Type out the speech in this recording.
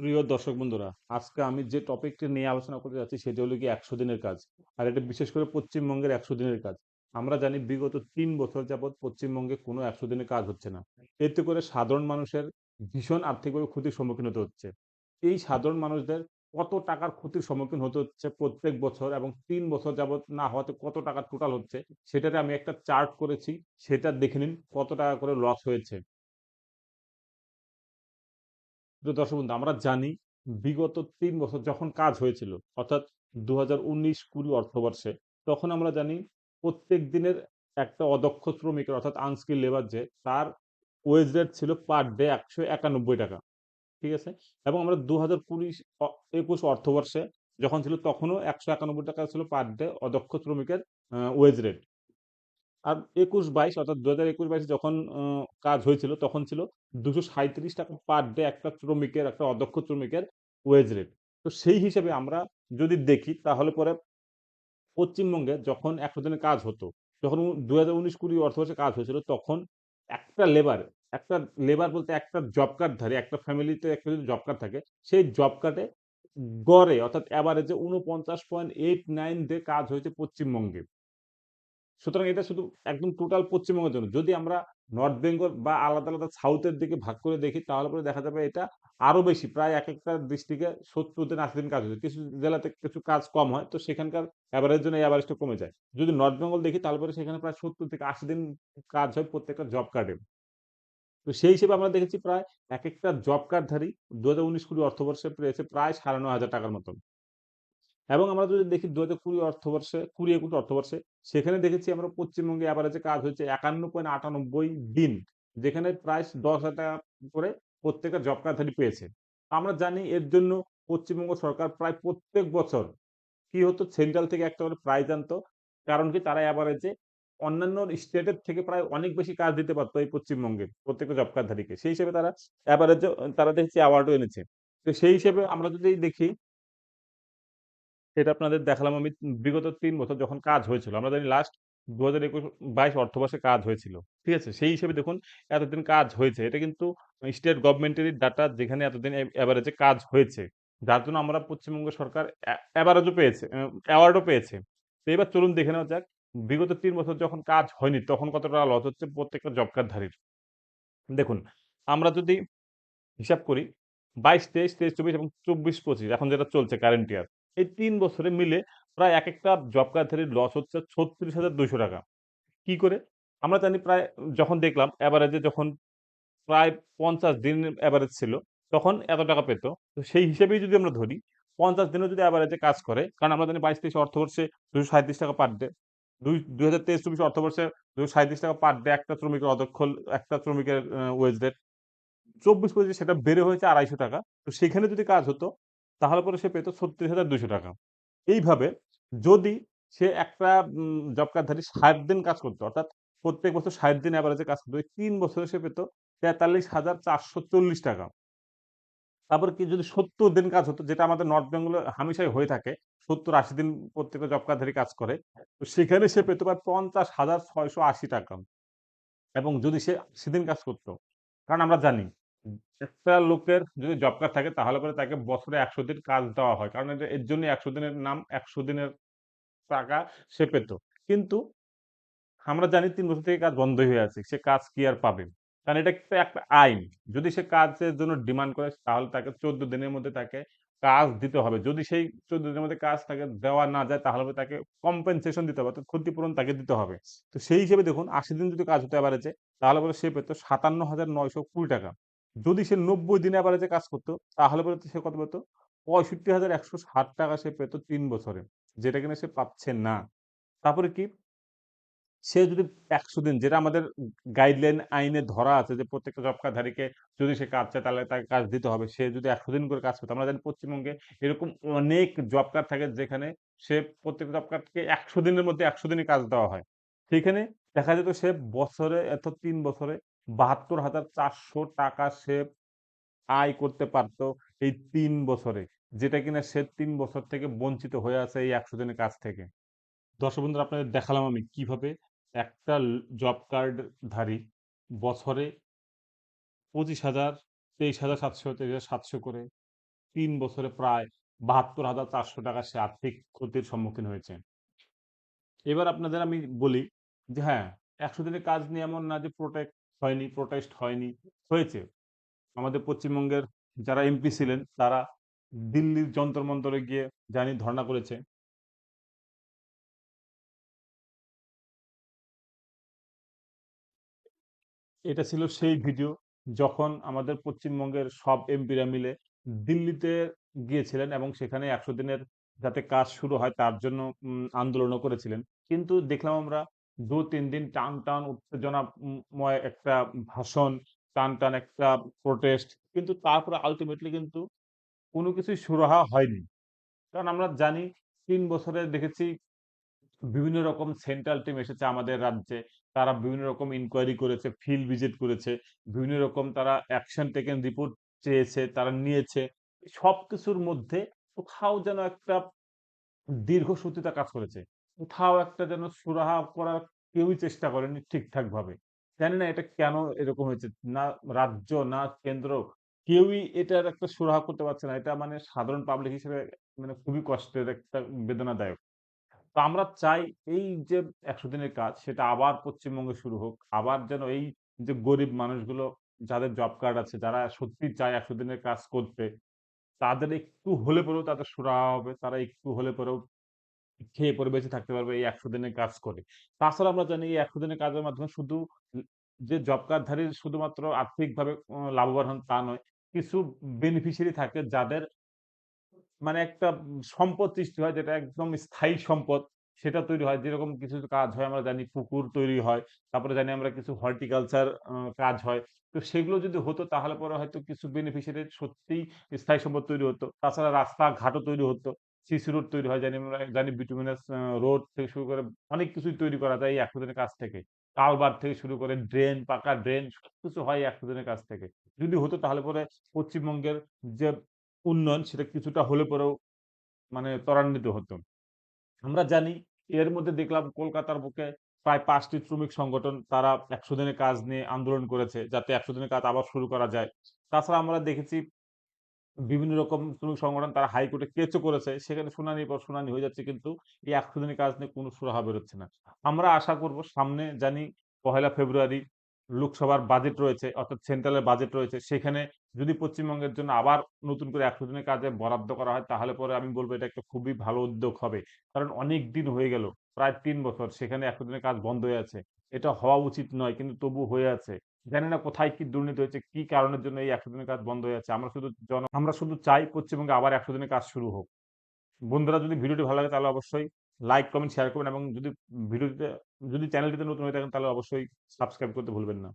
প্রিয় দর্শক বন্ধুরা, আজকে আমি যে টপিকটি নিয়ে আলোচনা করতে যাচ্ছি সেটি হলো কি একশো দিনের কাজ। আর এটা বিশেষ করে পশ্চিমবঙ্গের একশো দিনের কাজ। আমরা জানি বিগত তিন বছর যাবৎ পশ্চিমবঙ্গে কোনো একশো দিনের কাজ হচ্ছে না। এতে করে সাধারণ মানুষের ভীষণ আর্থিকভাবে ক্ষতির সম্মুখীন হতে হচ্ছে। এই সাধারণ মানুষদের কত টাকার ক্ষতির সম্মুখীন হতে হচ্ছে প্রত্যেক বছর এবং তিন বছর যাবৎ না হওয়াতে কত টাকা টোটাল হচ্ছে, সেটাতে আমি একটা চার্ট করেছি। সেটা দেখে নিন কত টাকা করে লস হয়েছে। দর্শক বন্ধু, আমরা জানি বিগত তিন বছর যখন কাজ হয়েছিল, অর্থাৎ দু হাজার উনিশ কুড়ি অর্থবর্ষে, তখন আমরা জানি প্রত্যেক দিনের একটা অদক্ষ শ্রমিকের, অর্থাৎ আনস্কিল লেবার যে, তার ওয়েজ রেট ছিল পার ডে একশো একানব্বই টাকা। ঠিক আছে? এবং আমরা দু হাজার কুড়ি একুশ অর্থবর্ষে যখন ছিল, তখনও একশো একানব্বই টাকা ছিল পার ডে অদক্ষ শ্রমিকের ওয়েজ রেট আর একুশ বাইশ অর্থাৎ দু হাজার একুশ বাইশে যখন কাজ হয়েছিল, তখন ছিল দুশো সাঁইত্রিশ টাকা পার ডে একটা শ্রমিকের, একটা অদক্ষ শ্রমিকের ওয়েজ রেট তো সেই হিসেবে আমরা যদি দেখি, তাহলে পরে পশ্চিমবঙ্গে যখন একশো দিনের কাজ হতো, যখন দু হাজার উনিশ কুড়ি অর্থবর্ষে কাজ হয়েছিল, তখন একটা লেবার একটা লেবার বলতে একটা জব কার্ডধারী একটা ফ্যামিলিতে একটা যদি জব কার্ড থাকে, সেই জব কার্ডে গড়ে, অর্থাৎ অ্যাভারেজে উনপঞ্চাশ পয়েন্ট এইট নাইন দিয়ে কাজ হয়েছে পশ্চিমবঙ্গে। সুতরাং এটা শুধু একদম টোটাল পশ্চিমবঙ্গের জন্য। যদি আমরা নর্থ বেঙ্গল বা আলাদা আলাদা সাউথের দিকে ভাগ করে দেখি, তাহলে পরে দেখা যাবে এটা আরও বেশি, প্রায় এক একটা ডিস্ট্রিক্টে সত্তর দিন আশি দিন কাজ হচ্ছে। কিছু জেলাতে কিছু কাজ কম হয়, তো সেখানকার অ্যাভারেজ জন্য অ্যাভারেজটা কমে যায়। যদি নর্থ বেঙ্গল দেখি, তাহলে পরে সেখানে প্রায় সত্তর থেকে আশি দিন কাজ হয় প্রত্যেকটা জব কার্ডে তো সেই হিসেবে আমরা দেখেছি প্রায় এক একটা জব কার্ডধারী দু হাজার উনিশ কুড়ি অর্থবর্ষে পেয়েছে প্রায় সাড়ে নয় হাজার টাকার মতন। এবং আমরা যদি দেখি দু হাজার কুড়ি অর্থবর্ষে, কুড়ি একুশ অর্থবর্ষে, সেখানে দেখেছি আমরা পশ্চিমবঙ্গে অ্যাভারেজে কাজ হয়েছে একান্ন পয়েন্ট আটানব্বই দিন, যেখানে প্রায় দশ হাজার টাকা করে প্রত্যেকটা জব কার্ডধারী পেয়েছে। আমরা জানি এর জন্য পশ্চিমবঙ্গ সরকার প্রায় প্রত্যেক বছর কি হতো, সেন্ট্রাল থেকে একটা করে প্রাইজ আনতো, কারণ কি তারা অ্যাভারেজে অন্যান্য স্টেটের থেকে প্রায় অনেক বেশি কাজ দিতে পারতো এই পশ্চিমবঙ্গে প্রত্যেকটা জব কার্ডধারীকে সেই হিসেবে তারা অ্যাভারেজে তারা দেখছি অ্যাওয়ার্ডও এনেছে। তো সেই হিসেবে আমরা যদি দেখি এটা আপনাদের দেখালাম আমি বিগত তিন বছর যখন কাজ হয়েছিল। আমরা জানি লাস্ট ২০২১-২২ অর্থবর্ষে কাজ হয়েছিল। ঠিক আছে? সেই হিসেবে দেখুন এতদিন কাজ হয়েছে। এটা কিন্তু স্টেট গভর্নমেন্টেরই ডাটা যেখানে এতদিন অ্যাভারেজে কাজ হয়েছে। যার জন্য আমরা পশ্চিমবঙ্গ সরকার এ এভারেজও পেয়েছে, অ্যাওয়ার্ডও পেয়েছে। তো এবার চলুন দেখে নেওয়া যাক বিগত তিন বছর যখন কাজ হয়নি তখন কত টাকা লস হচ্ছে প্রত্যেকটা জব কার্ডধারীর। দেখুন আমরা যদি হিসাব করি ২২, ২৩, ২৩, ২৪ এবং ২৪, ২৫ এখন যেটা চলছে কারেন্ট ইয়ার। এই তিন বছরে মিলে প্রায় এক একটা জব কার্ডধারীর লস হচ্ছে ৳৩৬,২০০ কি করে? আমরা জানি প্রায় যখন দেখলাম অ্যাভারেজে যখন প্রায় ৫০ দিন অ্যাভারেজ ছিল, তখন এত টাকা পেত। তো সেই হিসেবেই যদি আমরা ধরি ৫০ দিনেও যদি এভারেজে কাজ করে, কারণ আমরা জানি ২২-২৩ অর্থবর্ষে ৳২৩৭ পার ডে। দুই ২০২৩-২৪ অর্থবর্ষে ৳২৩৭ পার ডে একটা শ্রমিকের অদক্ষ একটা শ্রমিকের ওয়েজ রেট। ২৪-২৫ সেটা বেড়ে হয়েছে ৳২৫০ তো সেখানে যদি কাজ হতো, তাহলে পরে সে পেত ৳৩৬,২০০ এইভাবে যদি সে একটা জব কার্ডধারী ৬০ দিন কাজ করতো অর্থাৎ প্রত্যেক বছর ৬০ দিন এভারেজে কাজ করত। ৩ বছরে সে পেত তেতাল্লিশ হাজার চারশো চল্লিশ টাকা তারপর কি যদি ৭০ দিন কাজ হতো, যেটা আমাদের নর্থ বেঙ্গলে হামেশাই হয়ে থাকে। ৭০-৮০ দিন প্রত্যেকটা জব কার্ডধারী কাজ করে। তো সেখানে সে পেত প্রায় ৳৫০,৬৮০ এবং যদি সে ৮০ দিন কাজ করতো কারণ আমরা জানি একটা লোকের যদি জব কার্ড থাকে তাহলে পরে তাকে বছরে ১০০ দিন কাজ দেওয়া হয়। কারণ এর জন্য একশো দিনের নাম ১০০ দিনের টাকা সে পেত। কিন্তু আমরা জানি তিন বছর থেকে কাজ বন্ধই হয়ে আছে। সে কাজ কি আর পাবে? কারণ এটা একটা আইন। যদি সে কাজের জন্য ডিমান্ড করে তাহলে তাকে ১৪ দিনের মধ্যে তাকে কাজ দিতে হবে। যদি সেই ১৪ দিনের মধ্যে কাজ তাকে দেওয়া না যায় তাহলে তাকে কম্পেনসেশন দিতে হবে। অর্থাৎ ক্ষতিপূরণ তাকে দিতে হবে। তো সেই হিসেবে দেখুন ৮০ দিন যদি কাজ হতো এভারেজে তাহলে পরে সে পেত ৳৫৭,৯২০ যদি সে ৯০ দিন এভারেজে কাজ করত তাহলে পরে সে কত পেত? ৳৬৫,১৬০ সে পেত তিন বছরে। যেটা কিনা সে পাচ্ছে না। তারপরে কি? সে যদি ১০০ দিন যেটা আমাদের গাইডলাইন আইনে ধরা আছে যে প্রত্যেকটা জব কার্ডধারীকে যদি সে কাজ চায় তাহলে তাকে কাজ দিতে হবে। সে যদি ১০০ দিন করে কাজ করতো আমরা জানি পশ্চিমবঙ্গে এরকম অনেক জব কার্ড থাকে যেখানে সে প্রত্যেকটা জব কার্ডকে ১০০ দিনের মধ্যে ১০০ দিনই কাজ দেওয়া হয়। সেখানে দেখা যেত সে বছরে এত তিন বছরে ৳৭২,৪০০ সে আয় করতে পারত এই তিন বছরে। যেটা কিনা সে তিন বছর থেকে বঞ্চিত হয়ে আছে এই ১০০ দিনের কাজ থেকে। দর্শক বন্ধুরা আপনাদের দেখালাম আমি কীভাবে একটা জব কার্ডধারী বছরে ২৫,০০০, ২৩,৭০০, ২৩,৭০০ করে তিন বছরে প্রায় বাহাত্তর হাজার চারশো টাকা সে আর্থিক ক্ষতির সম্মুখীন হয়েছে এবার আপনাদের আমি বলি যে হ্যাঁ একশো দিনের কাজ নিয়ে এমন না যে প্রোটেক্ট হয়নি প্রোটেস্ট হয়নি, হয়েছে। আমাদের পশ্চিমবঙ্গের যারা এমপি ছিলেন, তারা দিল্লির যন্তর মন্তরে গিয়ে জানি ধর্ণা করেছে। এটা ছিল সেই ভিডিও যখন আমাদের পশ্চিমবঙ্গের সব এমপিরা মিলে দিল্লিতে গিয়েছিলেন এবং সেখানে একশো দিনের যাতে কাজ শুরু হয় তার জন্য আন্দোলনও করেছিলেন। কিন্তু দেখলাম আমরা দু তিন দিন টান টান উত্তেজনাময় একটা ভাষণ টান টান একটা প্রোটেস্ট কিন্তু তারপরে আলটিমেটলি কিন্তু কোনো কিছুই সুরাহা হয়নি। কারণ আমরা জানি তিন বছরে দেখেছি বিভিন্ন রকম সেন্ট্রাল টিম এসেছে আমাদের রাজ্যে। তারা বিভিন্ন রকম ইনকোয়ারি করেছে ফিল্ড ভিজিট করেছে, বিভিন্ন রকম তারা অ্যাকশন টেকেন রিপোর্ট চেয়েছে, তারা নিয়েছে। সব কিছুর মধ্যে কোথাও যেন একটা দীর্ঘসূত্রিতা কাজ করেছে। কোথাও একটা যেন সুরাহা করার কেউই চেষ্টা করেনি ঠিকঠাক ভাবে জানি না এটা কেন এরকম হয়েছে, না রাজ্য, না কেন্দ্র, কেউই এটার একটা সুরাহা করতে পারছে না। এটা মানে সাধারণ পাবলিক হিসেবে মানে খুবই কষ্টের একটা বেদনাদায়ক। তো আমরা চাই এই যে একশো দিনের কাজ, সেটা আবার পশ্চিমবঙ্গে শুরু হোক, আবার যেন এই যে গরিব মানুষগুলো, যাদের জব কার্ড আছে, যারা সত্যি চায় একশো দিনের কাজ করতে, তাদের একটু হলে পরেও তাদের সুরাহা হবে, তারা একটু হলে পরেও খেয়ে পরে বেঁচে থাকতে পারবে, এই একশো দিনের কাজ করে। তাছাড়া আমরা জানি এই একশো দিনের কাজের মাধ্যমে শুধু যে জব কার্ডধারী শুধুমাত্র আর্থিকভাবে লাভবান হন তা নয়, কিছু বেনিফিশিয়ারি থাকে যাদের মানে একটা সম্পদ সৃষ্টি হয় যেটা একদম স্থায়ী সম্পদ সেটা তৈরি হয়। যেরকম কিছু কাজ হয় আমরা জানি পুকুর তৈরি হয়, তারপরে জানি আমরা কিছু হর্টিকালচার কাজ হয়। তো সেগুলো যদি হতো তাহলে পরে হয়তো কিছু বেনিফিশিয়ারি সত্যিই স্থায়ী সম্পদ তৈরি হতো। তাছাড়া রাস্তাঘাটও তৈরি হতো। সিসি রোড তৈরি হয়, জানি আমরা, জানি বিটুমিনাস রোড থেকে শুরু করে অনেক কিছুই তৈরি করা যায় এই একশো দিনের কাজ থেকে। কালবার থেকে শুরু করে ড্রেন, পাকা ড্রেন, সবকিছু হয় একশো দিনের কাজ থেকে। যদি হতো তাহলে পরে পশ্চিমবঙ্গের যে উন্নয়ন সেটা কিছুটা হলে পরেও মানে ত্বরান্বিত হতো। আমরা জানি এর মধ্যে দেখলাম কলকাতার বুকে প্রায় পাঁচটি শ্রমিক সংগঠন তারা একশো দিনের কাজ নিয়ে আন্দোলন করেছে, যাতে একশো দিনের কাজ আবার শুরু করা যায়। তাছাড়া আমরা দেখেছি বিভিন্ন রকম শ্রমিক সংগঠন তারা হাইকোর্টে কেসও করেছে। সেখানে শুনানির পর শুনানি হয়ে যাচ্ছে কিন্তু এই একশো দিনের কাজ নিয়ে কোনো সুরাহা বেরোচ্ছে না। আমরা আশা করব সামনে জানি পহেলা ফেব্রুয়ারি লোকসভার বাজেট রয়েছে, অর্থাৎ সেন্ট্রালের বাজেট রয়েছে। সেখানে যদি পশ্চিমবঙ্গের জন্য আবার নতুন করে একশো দিনের কাজে বরাদ্দ করা হয়, তাহলে পরে আমি বলব এটা একটা খুবই ভালো উদ্যোগ হবে। কারণ অনেক দিন হয়ে গেল, প্রায় তিন বছর, সেখানে একশো দিনের কাজ বন্ধ হয়ে আছে। এটা হওয়া উচিত নয়, কিন্তু তবু হয়ে আছে। জানি না কোথায় কি দুর্নীতি হয়েছে, কি কারণের জন্য এই একশো দিনের কাজ বন্ধ হয়ে যাচ্ছে। আমরা শুধু জন, আমরা শুধু চাই পশ্চিমবঙ্গে আবার একশো দিনের কাজ শুরু হোক। বন্ধুরা, যদি ভিডিওটি ভালো লাগে তাহলে অবশ্যই লাইক কমেন্ট শেয়ার করবেন এবং যদি ভিডিওটিতে, যদি চ্যানেলটিতে নতুন হয়ে থাকেন তাহলে অবশ্যই সাবস্ক্রাইব করতে ভুলবেন না।